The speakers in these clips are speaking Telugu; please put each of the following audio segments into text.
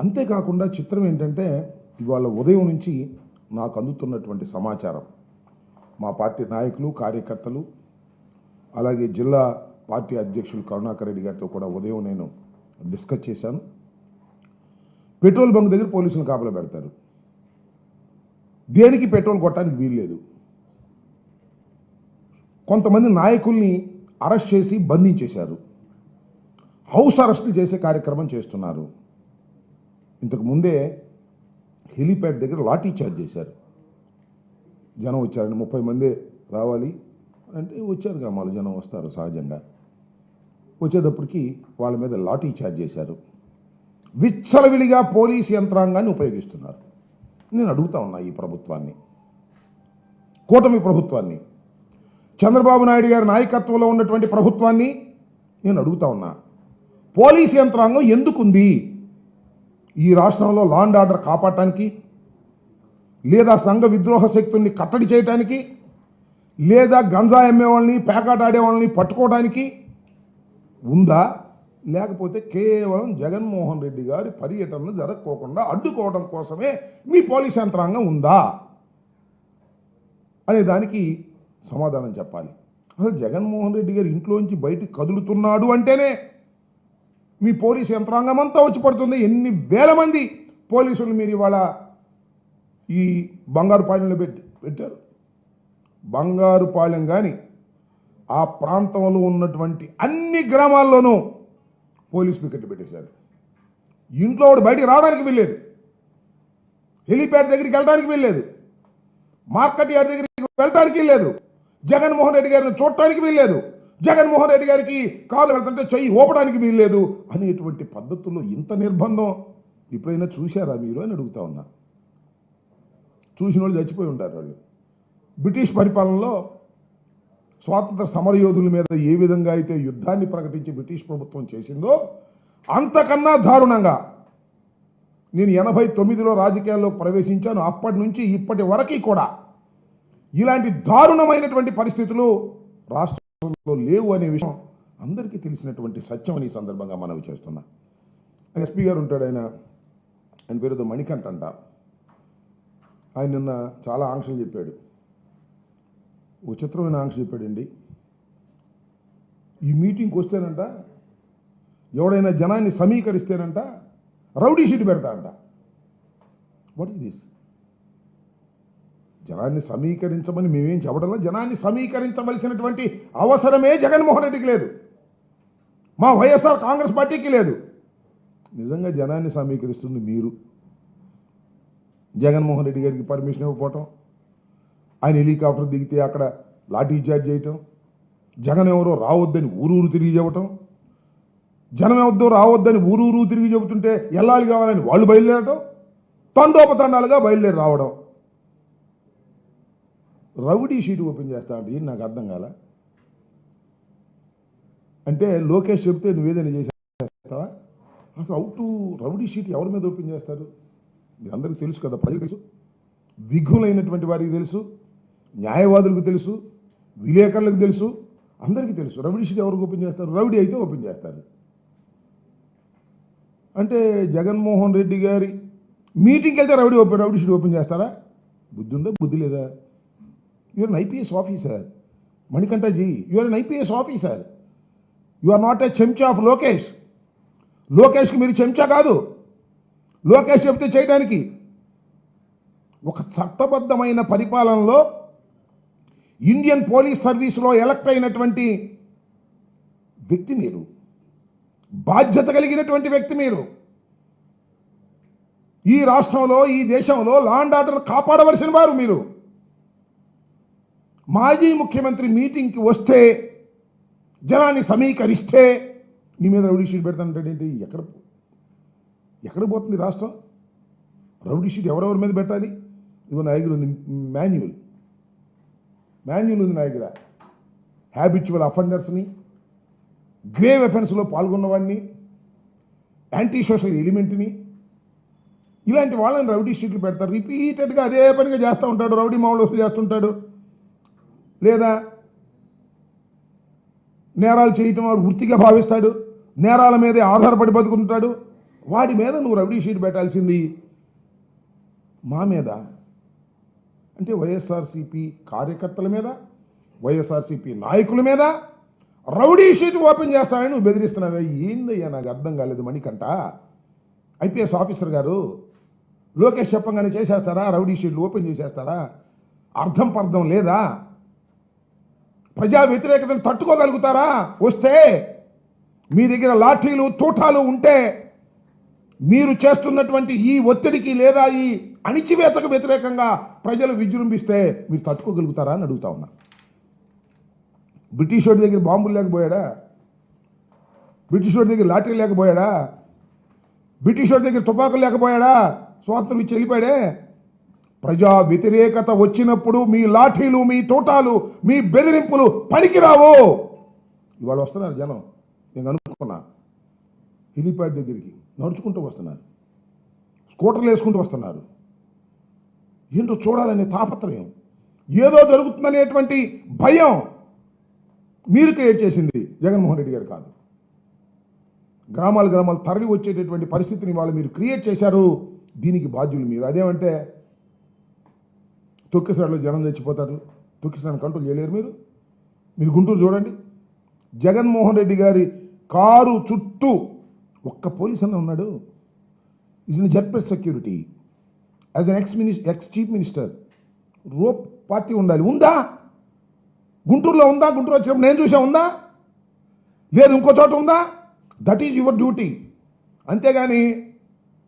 అంతేకాకుండా చిత్రం ఏంటంటే ఇవాళ ఉదయం నుంచి నాకు అందుతున్నటువంటి సమాచారం. మా పార్టీ నాయకులు కార్యకర్తలు అలాగే జిల్లా పార్టీ అధ్యక్షులు కరుణాకర్ రెడ్డి గారితో కూడా ఉదయం నేను డిస్కస్ చేశాను. పెట్రోల్ బంక్ దగ్గర పోలీసులు కాపలా పెడతారు. దేనికి పెట్రోల్ కొట్టడానికి వీల్లేదు. కొంతమంది నాయకుల్ని అరెస్ట్ చేసి బంధించేశారు. హౌస్ అరెస్టులు చేసే కార్యక్రమం చేస్తున్నారు. ఇంతకు ముందే హెలీప్యాడ్ దగ్గర లాఠీ చార్జ్ చేశారు. జనం వచ్చారండి ముప్పై మంది రావాలి అంటే వచ్చారు గ్రామాలు జనం వస్తారు సహజంగా. వచ్చేటప్పటికి వాళ్ళ మీద లాఠీ చార్జ్ చేశారు. విచ్చలవిడిగా పోలీస్ యంత్రాంగాన్ని ఉపయోగిస్తున్నారు. నేను అడుగుతా ఉన్నా ఈ ప్రభుత్వాన్ని కూటమి ప్రభుత్వాన్ని. చంద్రబాబు నాయుడు గారి నాయకత్వంలో ఉన్నటువంటి ప్రభుత్వాన్ని నేను అడుగుతా ఉన్నా. పోలీస్ యంత్రాంగం ఎందుకుంది? ఈ రాష్ట్రంలో లా అండ్ ఆర్డర్ కాపాడటానికి లేదా సంఘ విద్రోహ శక్తుల్ని కట్టడి చేయటానికి లేదా గంజా అమ్మే వాళ్ళని పేకాట ఆడే వాళ్ళని పట్టుకోవడానికి ఉందా? లేకపోతే కేవలం జగన్మోహన్ రెడ్డి గారి పర్యటనను జరగకోకుండా అడ్డుకోవడం కోసమే మీ పోలీస్ యంత్రాంగం ఉందా? అనే దానికి సమాధానం చెప్పాలి. అసలు జగన్మోహన్ రెడ్డి గారు ఇంట్లోంచి బయటికి కదులుతున్నాడు అంటేనే మీ పోలీస్ యంత్రాంగం అంతా వచ్చి పడుతుంది. ఎన్ని వేల మంది పోలీసులు మీరు ఇవాళ ఈ బంగారుపాలెంలో పెట్టి పెట్టారు. బంగారుపాలెం కానీ ఆ ప్రాంతంలో ఉన్నటువంటి అన్ని గ్రామాల్లోనూ పోలీస్ పికెట్ పెట్టేశారు. ఇంట్లో వాడు బయటికి రావడానికి వెళ్ళలేదు హెలిప్యాడ్ దగ్గరికి వెళ్ళడానికి వెళ్ళలేదు మార్కెట్ యార్డ్ దగ్గరికి వెళ్ళడానికి వెళ్ళలేదు జగన్మోహన్ రెడ్డి గారిని చూడటానికి వెళ్ళలేదు జగన్మోహన్ రెడ్డి గారికి కాలు వెళ్తుంటే చెయ్యి ఓపడానికి వీల్లేదు అనేటువంటి పద్ధతుల్లో ఇంత నిర్బంధం? ఎప్పుడైనా చూశారా మీరు అని అడుగుతా ఉన్నా. చూసిన వాళ్ళు చచ్చిపోయి ఉంటారు వాళ్ళు. బ్రిటిష్ పరిపాలనలో స్వాతంత్ర సమరయోధుల మీద ఏ విధంగా అయితే యుద్ధాన్ని ప్రకటించి బ్రిటిష్ ప్రభుత్వం చేసిందో అంతకన్నా దారుణంగా నేను ఎనభై తొమ్మిదిలో రాజకీయాల్లో ప్రవేశించాను. అప్పటి నుంచి ఇప్పటి వరకు కూడా ఇలాంటి దారుణమైనటువంటి పరిస్థితులు రాష్ట్ర లేవు అనే విషయం అందరికీ తెలిసినటువంటి సత్యం అని ఈ సందర్భంగా మనవి చేస్తున్నా. ఎస్పీ గారు ఉంటాడు ఆయన. ఆయన పేరుతో మణికంఠ అంట. ఆయన నిన్న చాలా ఆంక్షలు చెప్పాడు. ఓ చిత్రమైన ఆంక్ష చెప్పాడండి. ఈ మీటింగ్కి వస్తేనంట ఎవడైనా జనాన్ని సమీకరిస్తేనంట రౌడీ షీట్ పెడతా అంట వాట్ ఈస్ దిస్ జనాన్ని సమీకరించమని మేమేం చెప్పడంలో జనాన్ని సమీకరించవలసినటువంటి అవసరమే జగన్మోహన్ రెడ్డికి లేదు. మా వైఎస్ఆర్ కాంగ్రెస్ పార్టీకి లేదు. నిజంగా జనాన్ని సమీకరిస్తుంది మీరు. జగన్మోహన్ రెడ్డి గారికి పర్మిషన్ ఇవ్వకపోవటం ఆయన హెలికాప్టర్ దిగితే అక్కడ లాఠీ చార్జ్ చేయటం జగన్ ఎవరో రావద్దని ఊరూరు తిరిగి చెప్పటం జనం ఎవద్దో రావద్దని ఊరూరు తిరిగి చెబుతుంటే వెళ్ళాలి కావాలని వాళ్ళు బయలుదేరటం తండోపతండాలుగా బయలుదేరి రావడం. రౌడీ షీట్ ఓపెన్ చేస్తా అంటే ఏంటి నాకు అర్థం కాల? అంటే లోకేష్ చెప్తే నువ్వేదైనా చేసేస్తావా? అసలు అవుట్ రౌడీ షీట్ ఎవరి మీద ఓపెన్ చేస్తారు? మీరు అందరికీ తెలుసు కదా ప్రజలకు తెలుసు. విఘులైనటువంటి వారికి తెలుసు. న్యాయవాదులకు తెలుసు. విలేకరులకు తెలుసు. అందరికీ తెలుసు. రౌడీ షీట్ ఎవరికి ఓపెన్ చేస్తారు? రౌడీ అయితే ఓపెన్ చేస్తారు. అంటే జగన్మోహన్ రెడ్డి గారి మీటింగ్కి వెళ్తే rowdy open rowdy sheet open చేస్తారా? బుద్ధి ఉందా? బుద్ధి లేదా? Your an IPS officer Manikantha ji your an IPS officer you are not a చెంచా ఆఫ్ లోకేష్ లోకేష్కి మీరు చెంచా కాదు. లోకేష్ చెప్తే చేయడానికి. ఒక చట్టబద్ధమైన పరిపాలనలో ఇండియన్ పోలీస్ సర్వీస్లో ఎలక్ట్ అయినటువంటి వ్యక్తి మీరు. బాధ్యత కలిగినటువంటి వ్యక్తి మీరు. ఈ రాష్ట్రంలో ఈ దేశంలో లా అండ్ ఆర్డర్ కాపాడవలసిన వారు మీరు. మాజీ ముఖ్యమంత్రి మీటింగ్కి వస్తే జనాన్ని సమీకరిస్తే నీ మీద రౌడీ షీట్ పెడతానంటాడేంటి ఎక్కడ ఎక్కడ పోతుంది రాష్ట్రం? రౌడీ షీట్ ఎవరెవరి మీద పెట్టాలి? ఇదిగో నా దగ్గర ఉంది మాన్యువల్ మాన్యువల్ ఉంది నా దగ్గర హ్యాబిచువల్ అఫెండర్స్ని గ్రేవ్ ఎఫెన్స్లో పాల్గొన్నవాడిని యాంటీ సోషల్ ఎలిమెంట్ని ఇలాంటి వాళ్ళని రౌడీ షీట్లు పెడతారు. రిపీటెడ్గా అదే పనిగా చేస్తూ ఉంటాడు. రౌడీ మామూలు వసూలు చేస్తుంటాడు. లేదా నేరాలు చేయటం వాడు వృత్తిగా భావిస్తాడు నేరాల మీదే ఆధారపడి బతుకుంటాడు వాడి మీద నువ్వు రౌడీ షీట్ పెట్టాల్సింది మా మీద. అంటే వైఎస్ఆర్సీపీ కార్యకర్తల మీద వైఎస్ఆర్సీపీ నాయకుల మీద రౌడీ షీట్ ఓపెన్ చేస్తానని నువ్వు బెదిరిస్తున్నావే. ఏందయ్యా నాకు అర్థం కాలేదు మణికంట ఐపీఎస్ ఆఫీసర్ గారు లోకేష్ చెప్పంగానే చేసేస్తారా? రౌడీ షీట్లు ఓపెన్ చేసేస్తారా? అర్థం పర్థం లేదా? ప్రజా వ్యతిరేకతను తట్టుకోగలుగుతారా? వస్తే మీ దగ్గర లాఠీలు తూటాలు ఉంటే మీరు చేస్తున్నటువంటి ఈ ఒత్తిడికి లేదా ఈ అణిచివేతకు వ్యతిరేకంగా ప్రజలు విజృంభిస్తే మీరు తట్టుకోగలుగుతారా అని అడుగుతా ఉన్నా. బ్రిటిష్ వాడి దగ్గర బాంబులు లేకపోయాడా? బ్రిటిష్ వాడి దగ్గర లాటరీ లేకపోయాడా? బ్రిటిష్ వాడి దగ్గర తుపాకులు లేకపోయాడా? స్వాతంత్రం ఇచ్చి వెళ్ళిపోయాడే? ప్రజా వ్యతిరేకత వచ్చినప్పుడు మీ లాఠీలు మీ తోటాలు మీ బెదిరింపులు పనికిరావు. ఇవాళ వస్తున్నారు జనం. నేను అనుకున్నా. హెలిప్యాడ్ దగ్గరికి నడుచుకుంటూ వస్తున్నారు. స్కూటర్లు వేసుకుంటూ వస్తున్నారు. ఏంటో చూడాలనే తాపత్రయం. ఏదో జరుగుతుందనేటువంటి భయం మీరు క్రియేట్ చేసింది జగన్మోహన్ రెడ్డి గారు కాదు. గ్రామాలు గ్రామాలు తరలి వచ్చేటటువంటి పరిస్థితిని వాళ్ళు మీరు క్రియేట్ చేశారు. దీనికి బాధ్యులు మీరు. అదేమంటే తొక్కిసరాలో జనం చచ్చిపోతారు. తొక్కిసరాన్ని కంట్రోల్ చేయలేరు మీరు. మీరు గుంటూరు చూడండి. జగన్మోహన్ రెడ్డి గారి కారు చుట్టూ ఒక్క పోలీస్ అన్న ఉన్నాడు. Is in జడ్పెట్ security as an ex మినిస్ ex chief minister rope party ఉండాలి. ఉందా? గుంటూరులో ఉందా? గుంటూరు వచ్చినప్పుడు నేను చూసా ఉందా? లేదు ఇంకో చోట ఉందా? దట్ ఈజ్ యువర్ డ్యూటీ అంతేగాని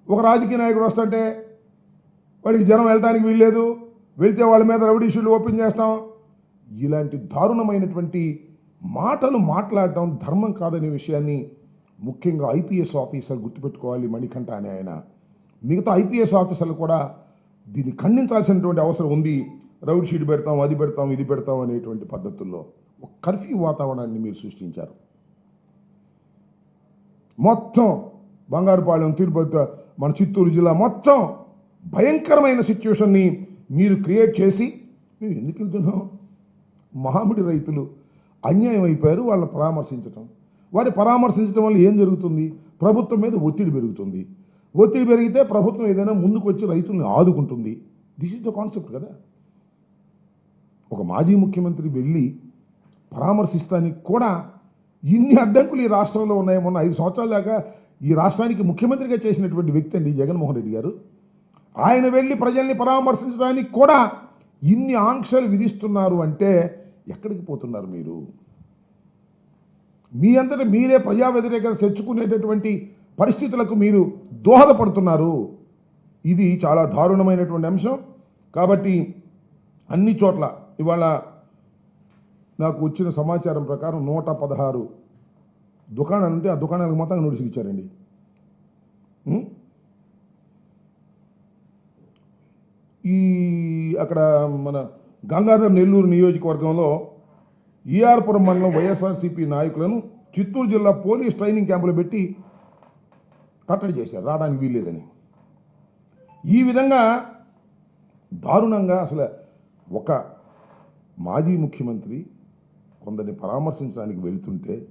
ఒక రాజకీయ నాయకుడు వస్తుంటే వాడికి జనం వెళ్ళడానికి వీల్లేదు. వెళ్తే వాళ్ళ మీద రౌడీ షీట్లు ఓపెన్ చేస్తాం. ఇలాంటి దారుణమైనటువంటి మాటలు మాట్లాడటం ధర్మం కాదనే విషయాన్ని ముఖ్యంగా ఐపీఎస్ ఆఫీసర్ గుర్తుపెట్టుకోవాలి మణికంఠ అనే ఆయన. మిగతా ఐపీఎస్ ఆఫీసర్లు కూడా దీన్ని ఖండించాల్సినటువంటి అవసరం ఉంది. రౌడ్ షీట్ పెడతాం అది పెడతాం ఇది పెడతాం అనేటువంటి పద్ధతుల్లో ఒక కర్ఫ్యూ వాతావరణాన్ని మీరు సృష్టించారు. మొత్తం బంగారుపాలెం తిరుపతి మన చిత్తూరు జిల్లా మొత్తం భయంకరమైన సిచ్యువేషన్ని మీరు క్రియేట్ చేసి మేము ఎందుకు వెళ్తున్నాం? మామిడి రైతులు అన్యాయం అయిపోయారు వాళ్ళని పరామర్శించటం. వారి పరామర్శించడం వల్ల ఏం జరుగుతుంది? ప్రభుత్వం మీద ఒత్తిడి పెరుగుతుంది. ఒత్తిడి పెరిగితే ప్రభుత్వం ఏదైనా ముందుకు వచ్చి రైతుల్ని ఆదుకుంటుంది. దిస్ ఇస్ ద కాన్సెప్ట్ కదా? ఒక మాజీ ముఖ్యమంత్రి వెళ్ళి పరామర్శిస్తానికి కూడా ఇన్ని అడ్డంకులు ఈ రాష్ట్రంలో ఉన్నాయి మొన్న ఐదు సంవత్సరాల దాకా ఈ రాష్ట్రానికి ముఖ్యమంత్రిగా చేసినటువంటి వ్యక్తి అండి జగన్మోహన్ రెడ్డి గారు. ఆయన వెళ్ళి ప్రజల్ని పరామర్శించడానికి కూడా ఇన్ని ఆంక్షలు విధిస్తున్నారు అంటే ఎక్కడికి పోతున్నారు మీరు? మీ అంతటా మీరే ప్రజా వ్యతిరేకత తెచ్చుకునేటటువంటి పరిస్థితులకు మీరు దోహదపడుతున్నారు. ఇది చాలా దారుణమైనటువంటి అంశం. కాబట్టి అన్ని చోట్ల ఇవాళ నాకు వచ్చిన సమాచారం ప్రకారం నూట పదహారు దుకాణాలు ఉంటే ఆ దుకాణాలకు మొత్తం నోటీసులు ఇచ్చారండి. ఈ అక్కడ మన గంగాధర్ నెల్లూరు నియోజకవర్గంలో ఈఆర్పురం మండలం వైఎస్ఆర్సీపీ నాయకులను చిత్తూరు జిల్లా పోలీస్ ట్రైనింగ్ క్యాంపులు పెట్టి కట్టడి చేశారు. రావడానికి వీల్లేదని. ఈ విధంగా దారుణంగా అసలు ఒక మాజీ ముఖ్యమంత్రి కొందరిని పరామర్శించడానికి వెళ్తుంటే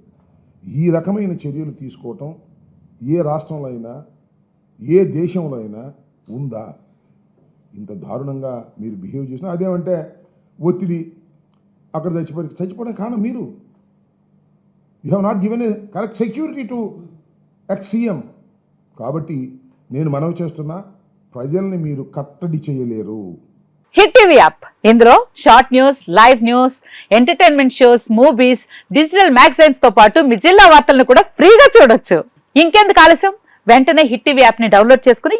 ఈ రకమైన చర్యలు తీసుకోవటం ఏ రాష్ట్రంలో అయినా ఏ దేశంలో అయినా ఉందా? ఇంత దారుణంగా మీరు బిహేవ్ చేసిన అదేమంటే ఒత్తిడి అక్కడ చచ్చిపోయి చచ్చిపోవడం కారణం మీరు. You have not given a correct security to ex కాబట్టి నేను మనవి చేస్తున్నా ప్రజల్ని మీరు కట్టడి చేయలేరు. Hit TV app. ఇందులో short news live news entertainment shows movies digital మ్యాగజైన్స్తో పాటు మీ జిల్లా వార్తలను కూడా ఫ్రీగా చూడొచ్చు. ఇంకెందుకు ఆలస్యం? వెంటనే హిట్ టీవీ యాప్ని డౌన్లోడ్ చేసుకుని